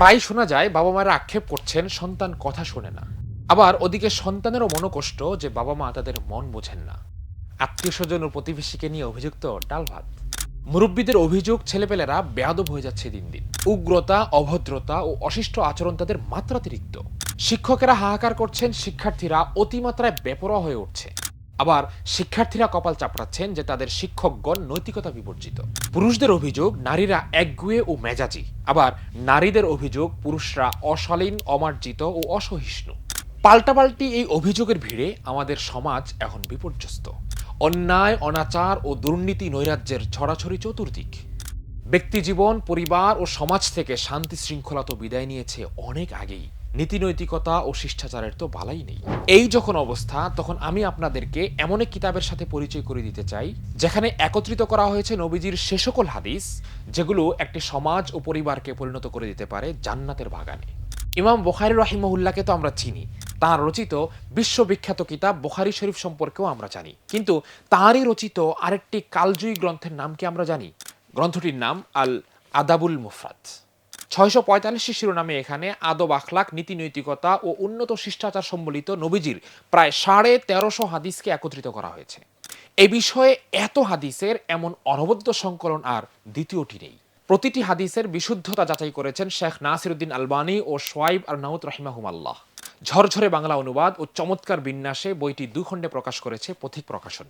প্রায় শোনা যায়, বাবা মায়েরা আক্ষেপ করছেন, সন্তান কথা শোনে না। আবার ওদিকে সন্তানেরও মনোকষ্ট যে বাবা মা তাদের মন বোঝেন না। আত্মীয় স্বজন ও প্রতিবেশীকে নিয়ে অভিযুক্ত ডাল ভাত। মুরব্বীদের অভিযোগ, ছেলেপেলেরা বেয়াদব হয়ে যাচ্ছে দিন দিন। উগ্রতা, অভদ্রতা ও অশিষ্ট আচরণ তাদের মাত্রাতিরিক্ত। শিক্ষকেরা হাহাকার করছেন, শিক্ষার্থীরা অতিমাত্রায় বেপরোয়া হয়ে উঠছে। আবার শিক্ষার্থীরা কপাল চাপড়াচ্ছেন যে তাদের শিক্ষকগণ নৈতিকতা বিবর্জিত। পুরুষদের অভিযোগ, নারীরা একগুয়ে ও মেজাজি। আবার নারীদের অভিযোগ, পুরুষরা অশালীন, অমার্জিত ও অসহিষ্ণু। পাল্টাপাল্টি এই অভিযোগের ভিড়ে আমাদের সমাজ এখন বিপর্যস্ত। অন্যায়, অনাচার ও দুর্নীতি নৈরাজ্যের ছড়াছড়ি চতুর্দিক। ব্যক্তিজীবন পরিবার ও সমাজ থেকে শান্তি শৃঙ্খলা তো বিদায় নিয়েছে অনেক আগেই। নীতিনৈতিকতা ও শিষ্টাচারের তো বালাই নেই। এই যখন অবস্থা, তখন আমি আপনাদেরকে এমন এক কিতাবের সাথে পরিচয় করে দিতে চাই, যেখানে একত্রিত করা হয়েছে নবীজির সে সকল হাদিস, যেগুলো একটি সমাজ ও পরিবারকে পরিণত করে দিতে পারে জান্নাতের বাগানে। ইমাম বোখারি রহিমহুল্লাহকে তো আমরা চিনি, তার রচিত বিশ্ববিখ্যাত কিতাব বোখারি শরীফ সম্পর্কেও আমরা জানি। কিন্তু তারই রচিত আরেকটি কালজয়ী গ্রন্থের নাম কি আমরা জানি? গ্রন্থটির নাম আল আদাবুল মুফরাত ছয়শো পঁয়তাল্লিশ শিরোনামে এখানে আদব আখলাক নীতি নৈতিকতা ও উন্নত শিষ্টাচার সম্বলিত নবীজির প্রায় সাড়ে তেরোশো হাদিসকে একত্রিত করা হয়েছে। এ বিষয়ে এত হাদিসের এমন অনবদ্য সংকলন আর দ্বিতীয়টি নেই। প্রতিটি হাদিসের বিশুদ্ধতা যাচাই করেছেন শেখ নাসিরুদ্দিন আলবানি ও সোয়াইব আর নাউত রাহিমাহুমাল্লাহ। ঝরঝরে বাংলা অনুবাদ ও চমৎকার বিন্যাসে বইটি দুখণ্ডে প্রকাশ করেছে পথিক প্রকাশন।